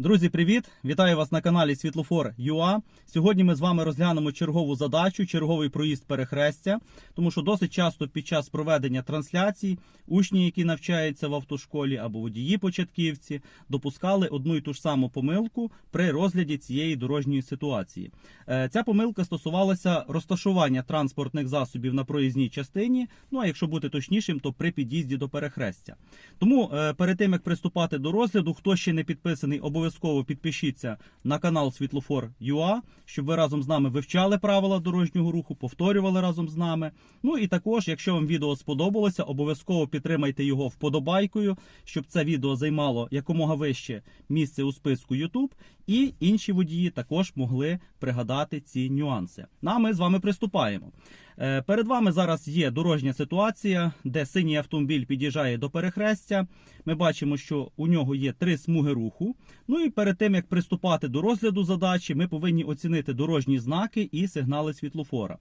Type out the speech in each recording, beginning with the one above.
Друзі, привіт! Вітаю вас на каналі Світлофор ЮА. Сьогодні ми з вами розглянемо чергову задачу, черговий проїзд перехрестя, тому що досить часто під час проведення трансляцій учні, які навчаються в автошколі або водії початківці, допускали одну і ту ж саму помилку при розгляді цієї дорожньої ситуації. Е, Ця помилка стосувалася розташування транспортних засобів на проїзній частині. Ну а якщо бути точнішим, то при під'їзді до перехрестя. Тому е, перед тим як приступати до розгляду, хто ще не підписаний, обов'язково підпишіться на канал Світлофор ЮА, щоб ви разом з нами вивчали правила дорожнього руху, повторювали разом з нами. Ну і також, якщо вам відео сподобалося, обов'язково підтримайте його вподобайкою, щоб це відео займало якомога вище місце у списку YouTube, і інші водії також могли пригадати ці нюанси. Ну, а ми з вами приступаємо. Е, Перед вами зараз є дорожня ситуація, де синій автомобіль під'їжджає до перехрестя. Ми бачимо, що у нього є три смуги руху. Ну і перед тим як приступати до розгляду задачі, ми повинні оцінити дорожні знаки і сигнали світлофора.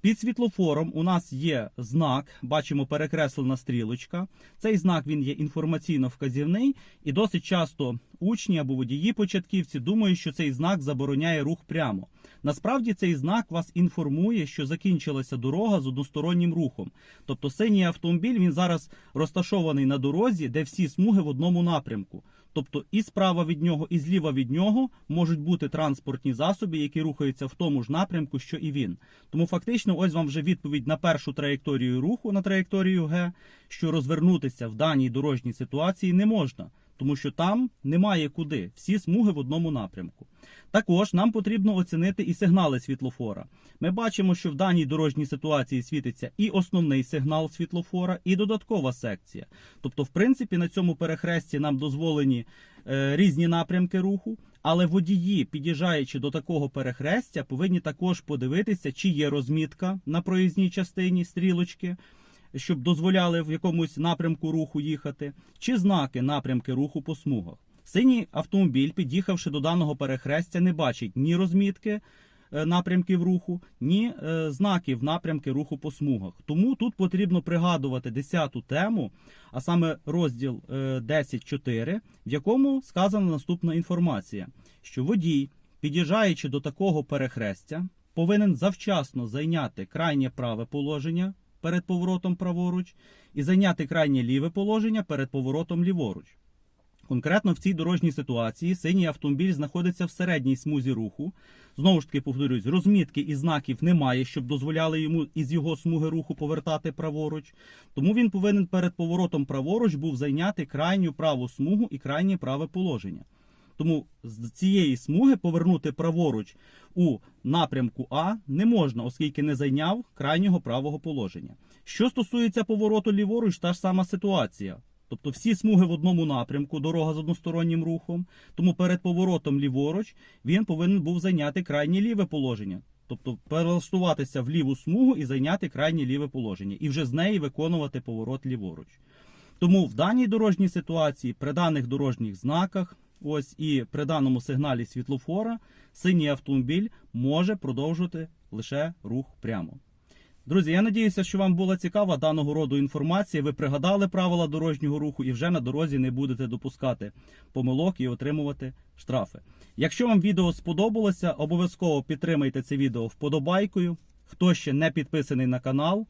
Під світлофором у нас є знак, бачимо перекреслена стрілочка. Цей знак він є інформаційно вказівний, і досить часто учні або водії початківці думають, що цей знак забороняє рух прямо. Насправді цей знак вас інформує, що закінчилася дорога з одностороннім рухом. Тобто синій автомобіль він зараз розташований на дорозі, де всі смуги в одному напрямку. Тобто і справа від нього, і зліва від нього можуть бути транспортні засоби, які рухаються в тому ж напрямку, що і він. Тому фактично, ось вам вже відповідь на першу траєкторію руху на траєкторію Г, що розвернутися в даній дорожній ситуації не можна, тому що там немає куди. Всі смуги в одному напрямку. Також нам потрібно оцінити і сигнали світлофора. Ми бачимо, що в даній дорожній ситуації світиться і основний сигнал світлофора, і додаткова секція. Тобто, в принципі, на цьому перехресті нам дозволені е, різні напрямки руху, але водії, під'їжджаючи до такого перехрестя, повинні також подивитися, чи є розмітка на проїзній частині стрілочки. Щоб дозволяли в якомусь напрямку руху їхати, чи знаки напрямки руху по смугах. Синій автомобіль, під'їхавши до даного перехрестя, не бачить ні розмітки е, напрямків руху, ні е, знаків напрямки руху по смугах. Тому тут потрібно пригадувати 10 тему, а саме розділ е, 10.4, в якому сказана наступна інформація, що водій, під'їжджаючи до такого перехрестя, повинен завчасно зайняти крайнє праве положення перед поворотом праворуч і зайняти крайнє ліве положення перед поворотом ліворуч. Конкретно в цій дорожній ситуації синій автомобіль знаходиться в середній смузі руху. Знову ж таки, повторюсь, розмітки і знаків немає, щоб дозволяли йому із його смуги руху повертати праворуч. Тому він повинен перед поворотом праворуч був зайняти крайню праву смугу і крайнє праве положення. Тому з цієї смуги повернути праворуч у напрямку А не можна, оскільки не зайняв крайнього правого положення. Що стосується повороту ліворуч, та ж сама ситуація. Тобто всі смуги в одному напрямку, дорога з одностороннім рухом. Тому перед поворотом ліворуч він повинен був зайняти крайнє ліве положення. Тобто перелаштуватися в ліву смугу і зайняти крайнє ліве положення, і вже з неї виконувати поворот ліворуч. Тому в даній дорожній ситуації, при даних дорожніх знаках, ось і при даному сигналі світлофора, синій автомобіль може продовжувати лише рух прямо. Друзі, я надіюся, що вам була цікава даного роду інформація. Ви пригадали правила дорожнього руху і вже на дорозі не будете допускати помилок і отримувати штрафи. Якщо вам відео сподобалося, обов'язково підтримайте це відео вподобайкою. Хто ще не підписаний на канал,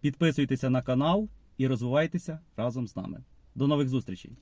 підписуйтеся на канал і розвивайтеся разом з нами. До нових зустрічей!